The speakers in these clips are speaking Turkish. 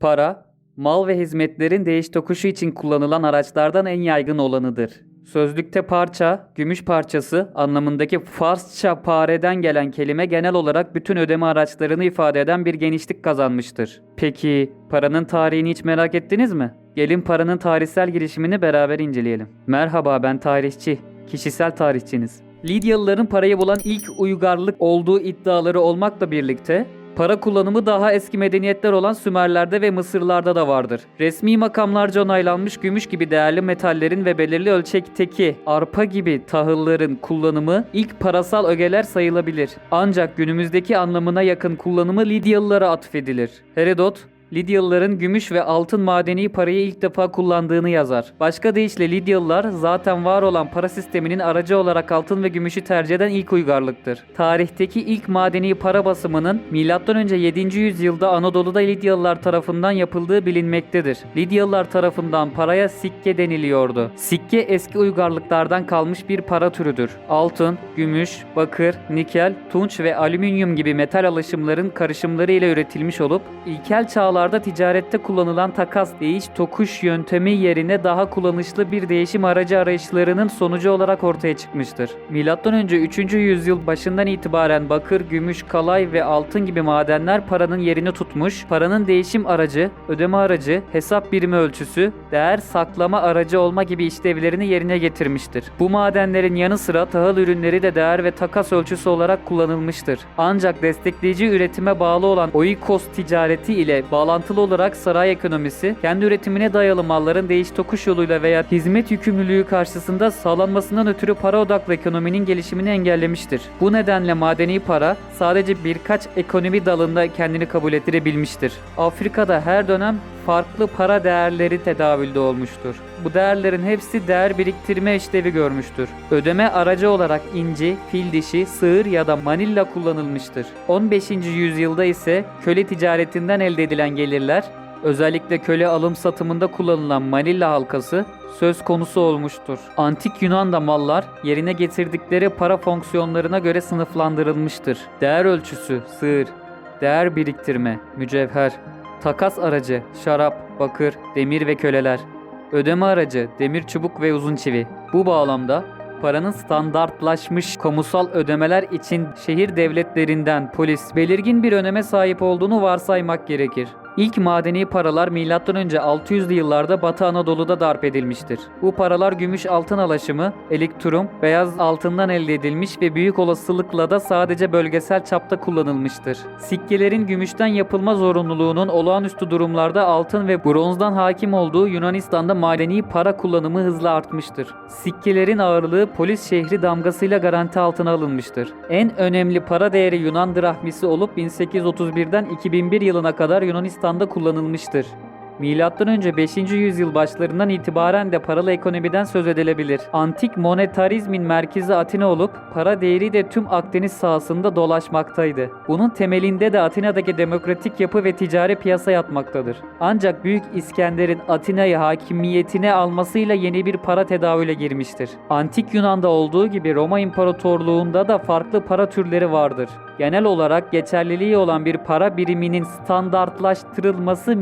Para, mal ve hizmetlerin değiş tokuşu için kullanılan araçlardan en yaygın olanıdır. Sözlükte parça, gümüş parçası anlamındaki Farsça pareden gelen kelime genel olarak bütün ödeme araçlarını ifade eden bir genişlik kazanmıştır. Peki paranın tarihini hiç merak ettiniz mi? Gelin paranın tarihsel girişimini beraber inceleyelim. Merhaba ben tarihçi, kişisel tarihçiniz. Lidyalıların parayı bulan ilk uygarlık olduğu iddiaları olmakla birlikte Para kullanımı daha eski medeniyetler olan Sümerlerde ve Mısırlarda da vardır. Resmi makamlarca onaylanmış gümüş gibi değerli metallerin ve belirli ölçekteki arpa gibi tahılların kullanımı ilk parasal ögeler sayılabilir. Ancak günümüzdeki anlamına yakın kullanımı Lidyalılara atfedilir. Herodot, Lidyalıların gümüş ve altın madeni parayı ilk defa kullandığını yazar. Başka deyişle Lidyalılar zaten var olan para sisteminin aracı olarak altın ve gümüşü tercih eden ilk uygarlıktır. Tarihteki ilk madeni para basımının M.Ö. 7. yüzyılda Anadolu'da Lidyalılar tarafından yapıldığı bilinmektedir. Lidyalılar tarafından paraya sikke deniliyordu. Sikke eski uygarlıklardan kalmış bir para türüdür. Altın, gümüş, bakır, nikel, tunç ve alüminyum gibi metal alaşımların karışımları ile üretilmiş olup ilkel çağlarda ticarette kullanılan takas değiş tokuş yöntemi yerine daha kullanışlı bir değişim aracı arayışlarının sonucu olarak ortaya çıkmıştır. Önce 3. yüzyıl başından itibaren bakır, gümüş, kalay ve altın gibi madenler paranın yerini tutmuş, paranın değişim aracı, ödeme aracı, hesap birimi ölçüsü, değer saklama aracı olma gibi işlevlerini yerine getirmiştir. Bu madenlerin yanı sıra tahıl ürünleri de değer ve takas ölçüsü olarak kullanılmıştır. Ancak destekleyici üretime bağlı olan oikos ticareti ile bağlantılı olarak saray ekonomisi, kendi üretimine dayalı malların değiş tokuş yoluyla veya hizmet yükümlülüğü karşısında sağlanmasından ötürü para odaklı ekonominin gelişimini engellemiştir. Bu nedenle madeni para sadece birkaç ekonomi dalında kendini kabul ettirebilmiştir. Afrika'da her dönem farklı para değerleri tedavülde olmuştur. Bu değerlerin hepsi değer biriktirme işlevi görmüştür. Ödeme aracı olarak inci, fil dişi, sığır ya da manilla kullanılmıştır. 15. yüzyılda ise köle ticaretinden elde edilen gelirler Özellikle köle alım satımında kullanılan Manilla halkası söz konusu olmuştur. Antik Yunan'da mallar yerine getirdikleri para fonksiyonlarına göre sınıflandırılmıştır. Değer ölçüsü, sığır, değer biriktirme, mücevher, takas aracı, şarap, bakır, demir ve köleler, ödeme aracı, demir çubuk ve uzun çivi. Bu bağlamda paranın standartlaşmış kamusal ödemeler için şehir devletlerinden polis belirgin bir öneme sahip olduğunu varsaymak gerekir. İlk madeni paralar M.Ö. 600'lü yıllarda Batı Anadolu'da darp edilmiştir. Bu paralar gümüş altın alaşımı, elektrum, beyaz altından elde edilmiş ve büyük olasılıkla da sadece bölgesel çapta kullanılmıştır. Sikkelerin gümüşten yapılma zorunluluğunun olağanüstü durumlarda altın ve bronzdan hakim olduğu Yunanistan'da madeni para kullanımı hızla artmıştır. Sikkelerin ağırlığı polis şehri damgasıyla garanti altına alınmıştır. En önemli para değeri Yunan drahmisi olup 1831'den 2001 yılına kadar Yunanistan'da kullanılmıştır. Milattan önce 5. yüzyıl başlarından itibaren de paralı ekonomiden söz edilebilir. Antik monetarizmin merkezi Atina olup para değeri de tüm Akdeniz sahasında dolaşmaktaydı. Bunun temelinde de Atina'daki demokratik yapı ve ticari piyasa yatmaktadır. Ancak Büyük İskender'in Atina'yı hakimiyetine almasıyla yeni bir para tedavüle girmiştir. Antik Yunan'da olduğu gibi Roma İmparatorluğu'nda da farklı para türleri vardır. Genel olarak geçerliliği olan bir para biriminin standartlaştırılması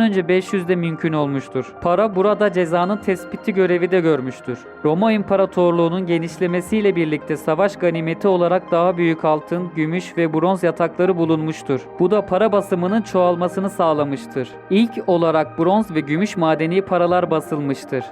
önce 500'de mümkün olmuştur. Para burada cezanın tespiti görevi de görmüştür. Roma İmparatorluğu'nun genişlemesiyle birlikte savaş ganimeti olarak daha büyük altın, gümüş ve bronz yatakları bulunmuştur. Bu da para basımının çoğalmasını sağlamıştır. İlk olarak bronz ve gümüş madeni paralar basılmıştır.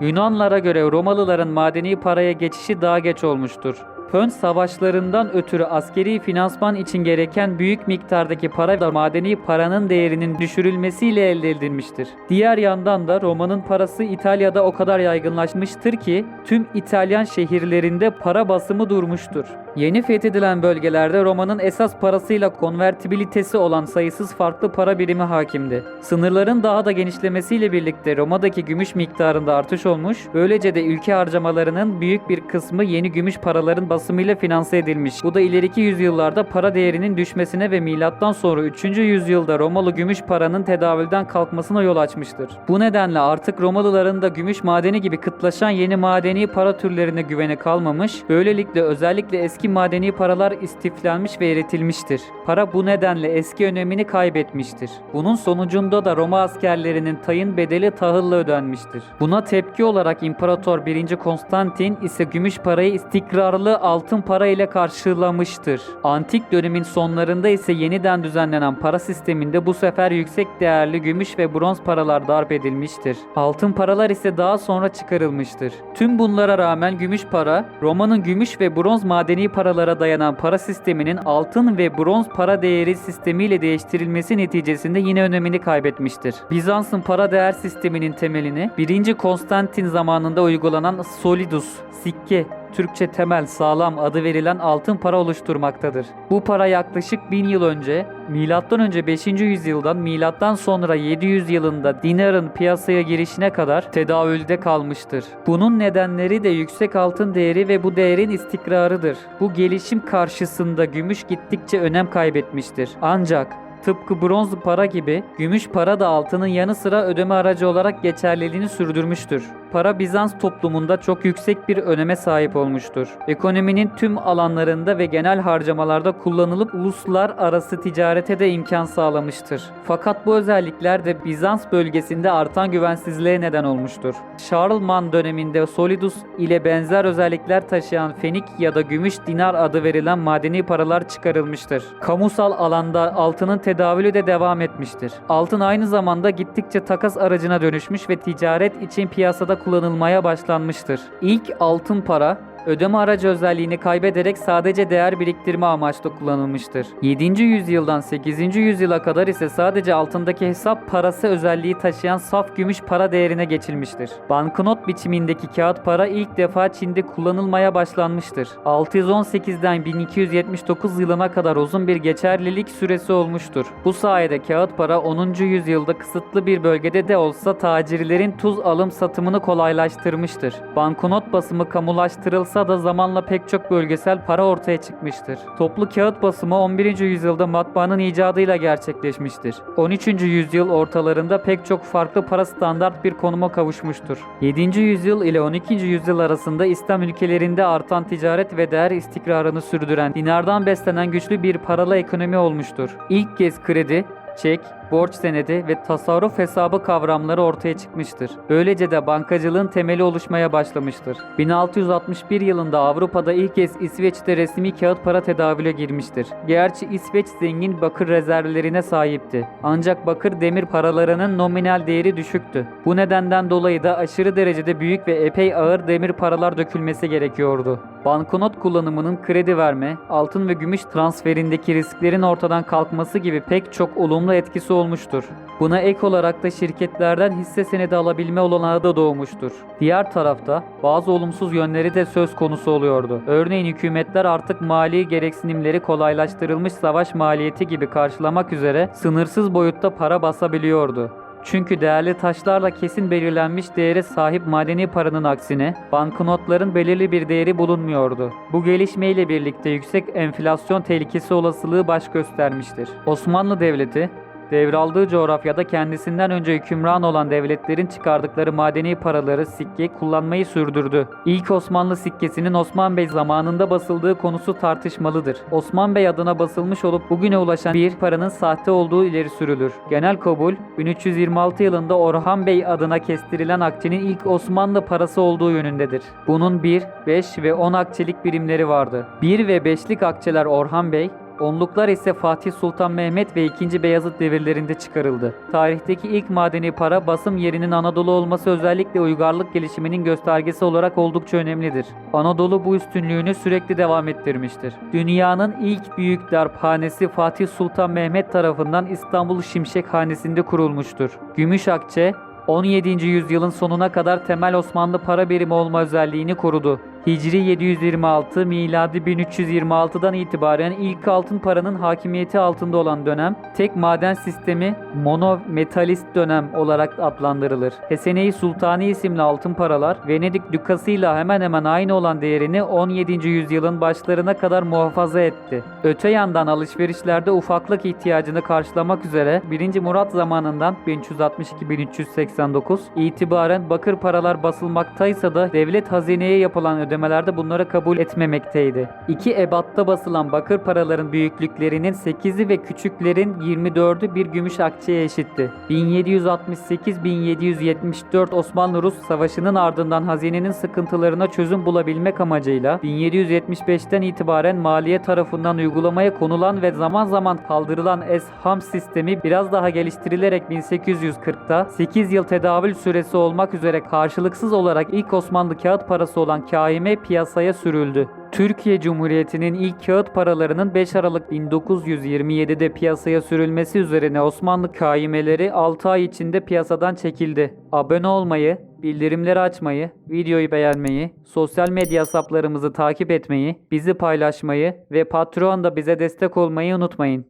Yunanlara göre Romalıların madeni paraya geçişi daha geç olmuştur. Pön savaşlarından ötürü askeri finansman için gereken büyük miktardaki para da madeni paranın değerinin düşürülmesiyle elde edilmiştir. Diğer yandan da Roma'nın parası İtalya'da o kadar yaygınlaşmıştır ki tüm İtalyan şehirlerinde para basımı durmuştur. Yeni fethedilen bölgelerde Roma'nın esas parasıyla konvertibilitesi olan sayısız farklı para birimi hakimdi. Sınırların daha da genişlemesiyle birlikte Roma'daki gümüş miktarında artış olmuş, böylece de ülke harcamalarının büyük bir kısmı yeni gümüş paraların basımıyla finanse edilmiş. Bu da ileriki yüzyıllarda para değerinin düşmesine ve milattan sonra 3. yüzyılda Romalı gümüş paranın tedavülden kalkmasına yol açmıştır. Bu nedenle artık Romalıların da gümüş madeni gibi kıtlaşan yeni madeni para türlerine güveni kalmamış, böylelikle özellikle eski eski madeni paralar istiflenmiş ve eritilmiştir. Para bu nedenle eski önemini kaybetmiştir. Bunun sonucunda da Roma askerlerinin tayın bedeli tahılla ödenmiştir. Buna tepki olarak İmparator 1. Konstantin ise gümüş parayı istikrarlı altın para ile karşılamıştır. Antik dönemin sonlarında ise yeniden düzenlenen para sisteminde bu sefer yüksek değerli gümüş ve bronz paralar darp edilmiştir. Altın paralar ise daha sonra çıkarılmıştır. Tüm bunlara rağmen gümüş para, Roma'nın gümüş ve bronz madeni paralara dayanan para sisteminin altın ve bronz para değeri sistemiyle değiştirilmesi neticesinde yine önemini kaybetmiştir. Bizans'ın para değer sisteminin temelini 1. Konstantin zamanında uygulanan solidus, sikke, Türkçe temel sağlam adı verilen altın para oluşturmaktadır. Bu para yaklaşık 1000 yıl önce M.Ö. 5. yüzyıldan milattan sonra 700 yılında dinarın piyasaya girişine kadar tedavülde kalmıştır. Bunun nedenleri de yüksek altın değeri ve bu değerin istikrarıdır. Bu gelişim karşısında gümüş gittikçe önem kaybetmiştir. Ancak Tıpkı bronz para gibi gümüş para da altının yanı sıra ödeme aracı olarak geçerliliğini sürdürmüştür. Para Bizans toplumunda çok yüksek bir öneme sahip olmuştur. Ekonominin tüm alanlarında ve genel harcamalarda kullanılıp uluslararası ticarete de imkan sağlamıştır. Fakat bu özellikler de Bizans bölgesinde artan güvensizliğe neden olmuştur. Charlemagne döneminde solidus ile benzer özellikler taşıyan fenik ya da gümüş dinar adı verilen madeni paralar çıkarılmıştır. Kamusal alanda altının tedavülü de devam etmiştir. Altın aynı zamanda gittikçe takas aracına dönüşmüş ve ticaret için piyasada kullanılmaya başlanmıştır. İlk altın para ödeme aracı özelliğini kaybederek sadece değer biriktirme amaçlı kullanılmıştır. 7. yüzyıldan 8. yüzyıla kadar ise sadece altındaki hesap parası özelliği taşıyan saf gümüş para değerine geçilmiştir. Banknot biçimindeki kağıt para ilk defa Çin'de kullanılmaya başlanmıştır. 618'den 1279 yılına kadar uzun bir geçerlilik süresi olmuştur. Bu sayede kağıt para 10. yüzyılda kısıtlı bir bölgede de olsa tacirlerin tuz alım satımını kolaylaştırmıştır. Banknot basımı kamulaştırılsa da zamanla pek çok bölgesel para ortaya çıkmıştır. Toplu kağıt basımı 11. yüzyılda matbaanın icadıyla gerçekleşmiştir. 13. yüzyıl ortalarında pek çok farklı para standart bir konuma kavuşmuştur. 7. yüzyıl ile 12. yüzyıl arasında İslam ülkelerinde artan ticaret ve değer istikrarını sürdüren dinardan beslenen güçlü bir paralı ekonomi olmuştur. İlk kez kredi, çek, borç senedi ve tasarruf hesabı kavramları ortaya çıkmıştır. Böylece de bankacılığın temeli oluşmaya başlamıştır. 1661 yılında Avrupa'da ilk kez İsveç'te resmi kağıt para tedavüle girmiştir. Gerçi İsveç zengin bakır rezervlerine sahipti. Ancak bakır demir paralarının nominal değeri düşüktü. Bu nedenden dolayı da aşırı derecede büyük ve epey ağır demir paralar dökülmesi gerekiyordu. Banknot kullanımının kredi verme, altın ve gümüş transferindeki risklerin ortadan kalkması gibi pek çok olumlu etkisi olmuştur. Buna ek olarak da şirketlerden hisse senedi alabilme olanağı da doğmuştur. Diğer tarafta bazı olumsuz yönleri de söz konusu oluyordu. Örneğin hükümetler artık mali gereksinimleri kolaylaştırılmış savaş maliyeti gibi karşılamak üzere sınırsız boyutta para basabiliyordu. Çünkü değerli taşlarla kesin belirlenmiş değere sahip madeni paranın aksine banknotların belirli bir değeri bulunmuyordu. Bu gelişmeyle birlikte yüksek enflasyon tehlikesi olasılığı baş göstermiştir. Osmanlı Devleti Devraldığı coğrafyada kendisinden önce hükümran olan devletlerin çıkardıkları madeni paraları sikke kullanmayı sürdürdü. İlk Osmanlı sikkesinin Osman Bey zamanında basıldığı konusu tartışmalıdır. Osman Bey adına basılmış olup bugüne ulaşan bir paranın sahte olduğu ileri sürülür. Genel kabul 1326 yılında Orhan Bey adına kestirilen akçenin ilk Osmanlı parası olduğu yönündedir. Bunun 1, 5 ve 10 akçelik birimleri vardı. 1 ve 5'lik akçeler Orhan Bey, Onluklar ise Fatih Sultan Mehmet ve 2. Beyazıt devirlerinde çıkarıldı. Tarihteki ilk madeni para basım yerinin Anadolu olması özellikle uygarlık gelişiminin göstergesi olarak oldukça önemlidir. Anadolu bu üstünlüğünü sürekli devam ettirmiştir. Dünyanın ilk büyük darphanesi Fatih Sultan Mehmet tarafından İstanbul Şimşek Hanesi'nde kurulmuştur. Gümüş akçe 17. yüzyılın sonuna kadar temel Osmanlı para birimi olma özelliğini korudu. Hicri 726, miladi 1326'dan itibaren ilk altın paranın hakimiyeti altında olan dönem, tek maden sistemi monometalist dönem olarak adlandırılır. Hesene-i Sultani isimli altın paralar, Venedik dükasıyla hemen hemen aynı olan değerini 17. yüzyılın başlarına kadar muhafaza etti. Öte yandan alışverişlerde ufaklık ihtiyacını karşılamak üzere 1. Murat zamanından 1362-1389 itibaren bakır paralar basılmaktaysa da devlet hazineye yapılan ödemelerde bunları kabul etmemekteydi. İki ebatta basılan bakır paraların büyüklüklerinin 8'i ve küçüklerin 24'ü bir gümüş akçeye eşitti. 1768-1774 Osmanlı-Rus Savaşı'nın ardından hazinenin sıkıntılarına çözüm bulabilmek amacıyla 1775'ten itibaren maliye tarafından uygulamaya konulan ve zaman zaman kaldırılan esham sistemi biraz daha geliştirilerek 1840'ta 8 yıl tedavül süresi olmak üzere karşılıksız olarak ilk Osmanlı kağıt parası olan kaime piyasaya sürüldü. Türkiye Cumhuriyeti'nin ilk kağıt paralarının 5 Aralık 1927'de piyasaya sürülmesi üzerine Osmanlı kaimeleri 6 ay içinde piyasadan çekildi. Abone olmayı, bildirimleri açmayı, videoyu beğenmeyi, sosyal medya hesaplarımızı takip etmeyi, bizi paylaşmayı ve Patreon'da bize destek olmayı unutmayın.